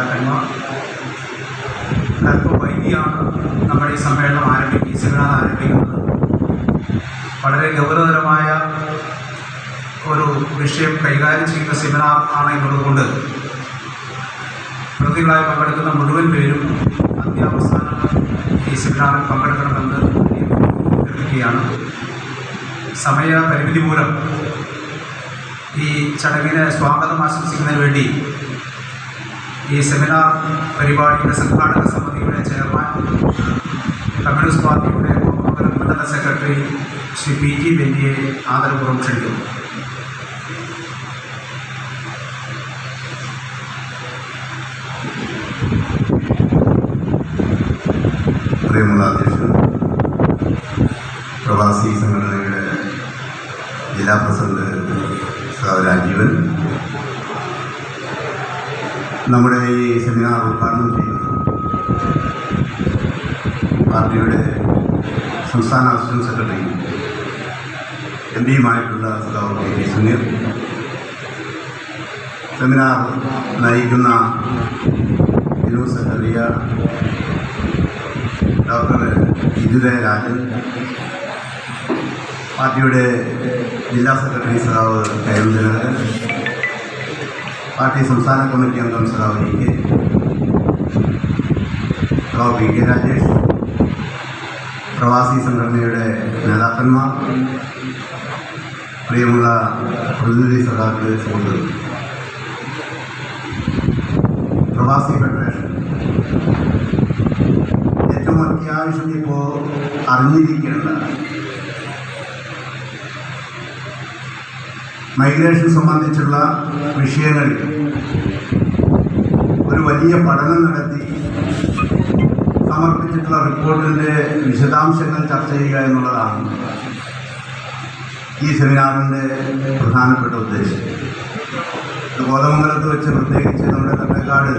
നേതാക്കന്മാർ അല്പം വൈകിയാണ് നമ്മുടെ ഈ സമ്മേളനം ആരംഭിക്കുക ഈ സെമിനാർ ആരംഭിക്കുന്നത്. വളരെ ഗൗരവതരമായ ഒരു വിഷയം കൈകാര്യം ചെയ്യുന്ന സെമിനാർ ആണ് എന്നുള്ളതുകൊണ്ട് പ്രതികളായി പങ്കെടുക്കുന്ന മുഴുവൻ പേരും അത്യാവസാനം ഈ സെമിനാറിൽ പങ്കെടുക്കണമെന്ന് അഭ്യർത്ഥിക്കുകയാണ്. സമയ പരിമിതി മൂലം ഈ ചടങ്ങിനെ സ്വാഗതം ആശംസിക്കുന്നതിന് വേണ്ടി ഈ സെമിനാർ പരിപാടിയുടെ സംഘാടക സമിതിയുടെ ചെയർമാൻ കമ്മ്യൂണിസ്റ്റ് പാർട്ടിയുടെ മണ്ഡല സെക്രട്ടറി ശ്രീ പി ജി ബെന്നിയെ ആദരപൂർവം ക്ഷണിക്കുന്നു. പ്രിയമുള്ള പ്രവാസി സംഘടനയുടെ ജില്ലാ പ്രസിഡന്റ് രാജീവൻ നമ്മുടെ ഈ സെമിനാർ ഉദ്ഘാടനം ചെയ്യുന്നത് പാർട്ടിയുടെ സംസ്ഥാന അസിസ്റ്റന്റ് സെക്രട്ടറി എം പിയുമായിട്ടുള്ള സഖാവ് കെ സെമിനാർ നയിക്കുന്ന ന്യൂസ് സെക്രട്ടറിയ ഡോക്ടർ ഇതുരേ രാജൻ. പാർട്ടിയുടെ ജില്ലാ സെക്രട്ടറി സഖാവ് കയം പാർട്ടി സംസ്ഥാന കമ്മിറ്റി അംഗം സഖാവ് ഇ കെ സഖാവ് പി കെ രാജേഷ് പ്രവാസി സംഘടനയുടെ നേതാക്കന്മാർ പ്രിയമുള്ള പ്രതിനിധി സഖാക്കളെ സുഹൃത്തുക്കൾ പ്രവാസി ഫെഡറേഷൻ ഏറ്റവും അത്യാവശ്യം ഇപ്പോൾ അറിഞ്ഞിരിക്കേണ്ട മൈഗ്രേഷൻ സംബന്ധിച്ചുള്ള വിഷയങ്ങളിൽ ഒരു വലിയ പഠനം നടത്തി സമർപ്പിച്ചിട്ടുള്ള റിപ്പോർട്ടിന്റെ വിശദാംശങ്ങൾ ചർച്ച ചെയ്യുക എന്നുള്ളതാണ് ഈ സെമിനാറിന്റെ പ്രധാനപ്പെട്ട ഉദ്ദേശം. ഗോതമംഗലത്ത് വെച്ച് പ്രത്യേകിച്ച് നമ്മുടെ തട്ടക്കാട്